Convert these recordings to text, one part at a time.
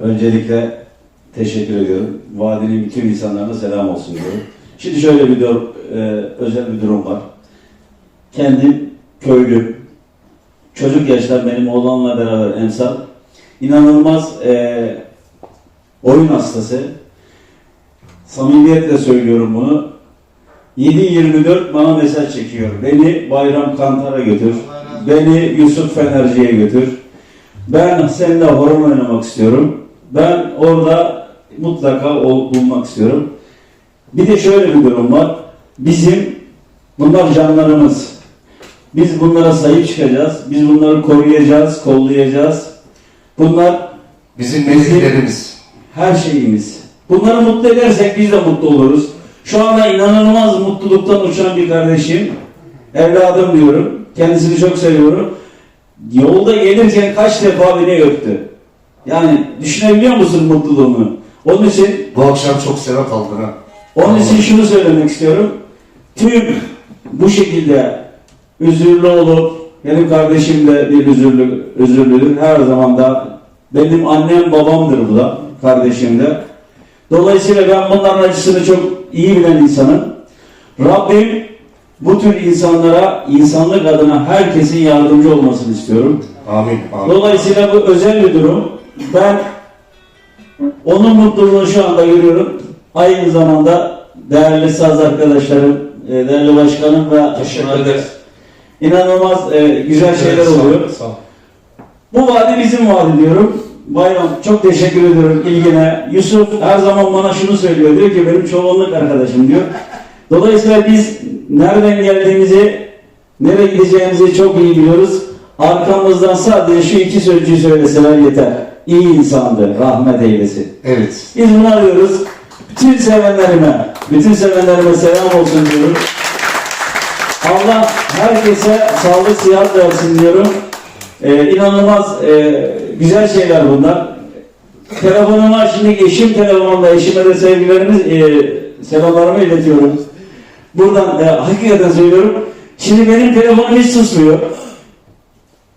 Öncelikle teşekkür ediyorum. Vadinin bütün insanlarına selam olsun diyorum. Şimdi şöyle bir dur- e, özel bir durum var. Kendim köylü, çocuk yaşta benim oğlanla beraber emsal, inanılmaz e, oyun hastası. Samimiyetle söylüyorum bunu. 7-24 bana mesaj çekiyor. Beni Bayram Kantar'a götür. Beni Yusuf Fenerci'ye götür. Ben seninle horon oynamak istiyorum. Ben orada mutlaka ol, bulmak istiyorum. Bir de şöyle bir durum var. Bizim bunlar canlarımız. Biz bunlara sahip çıkacağız. Biz bunları koruyacağız, kollayacağız. Bunlar Bizim mezgilerimiz. her şeyimiz. Bunları mutlu edersek biz de mutlu oluruz. Şu anda inanılmaz mutluluktan uçan bir kardeşim. Evladım diyorum. Kendisini çok seviyorum. Yolda gelirken kaç defa beni öptü. Yani düşünebiliyor musun mutluluğunu? Onun için Bu akşam çok sevap aldın ha. onun için şunu söylemek istiyorum. Tüm bu şekilde üzürlü olup benim kardeşim de bir üzürlü, üzürlüdür. Her zaman da benim annem babamdır bu da kardeşim de. Dolayısıyla ben bunların acısını çok iyi bilen insanım. Rabbim bu tür insanlara, insanlık adına herkesin yardımcı olmasını istiyorum. Amin. Amin. Dolayısıyla bu özel bir durum. Ben onun mutluluğunu şu anda görüyorum. Aynı zamanda değerli saz arkadaşlarım, e, değerli başkanım ve Teşekkür ederiz. inanılmaz e, güzel şeyler oluyor. Sağ ol. Bu vadi bizim vadi diyorum. Bayram çok teşekkür ediyorum ilgine. Yusuf her zaman bana şunu söylüyor. Diyor ki benim çoğunluk arkadaşım diyor. Dolayısıyla biz nereden geldiğimizi, nereye gideceğimizi çok iyi biliyoruz. Arkamızdan sadece şu iki sözcüğü söyleseler yeter. İyi insandı, rahmet eylesin. Evet. Biz bunu arıyoruz. Bütün sevenlerime, bütün sevenlerime selam olsun diyorum. Allah herkese sağlık, sıhhat versin diyorum. Ee, inanılmaz e, güzel şeyler bunlar. Telefonuma şimdi eşim telefonumda eşime de sevgilerimiz, e, selamlarımı iletiyorum. Buradan e, hakikaten söylüyorum. Şimdi benim telefonum hiç susmuyor.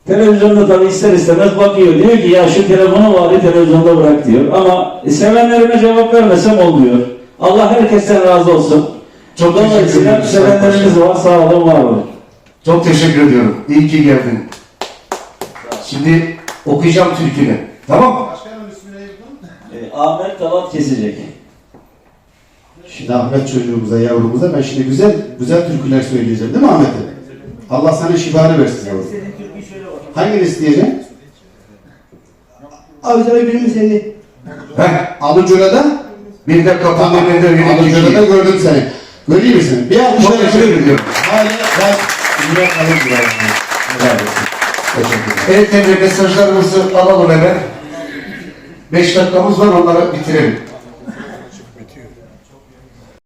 Televizyonda tabii ister istemez bakıyor. Diyor ki ya şu telefonu var televizyonda bırak diyor. Ama sevenlerime cevap vermesem olmuyor. Allah herkesten razı olsun. Çok teşekkür Dolayısıyla sevenlerimiz var. Sağ olun, var olun. Çok teşekkür ediyorum. İyi ki geldin. Şimdi okuyacağım türkünü. Tamam mı? Başkanım ismini yazın. E, Ahmet Talat kesecek. Şimdi Ahmet çocuğumuza, yavrumuza ben şimdi güzel güzel türküler söyleyeceğim değil mi Ahmet'e? Allah sana şifanı versin yavrum. Hangini isteyeceksin? Abi sana birini seni. Heh. Alıcı'da Bir de Tamam. bir de Alıcı'da gördüm seni. Göreyim misin? Bir alkış ver. teşekkür ediyorum. Hala ben. Helal olsun. Teşekkür ederim. Evet mesajlarımızı alalım hemen. Beş dakikamız var onları bitirelim.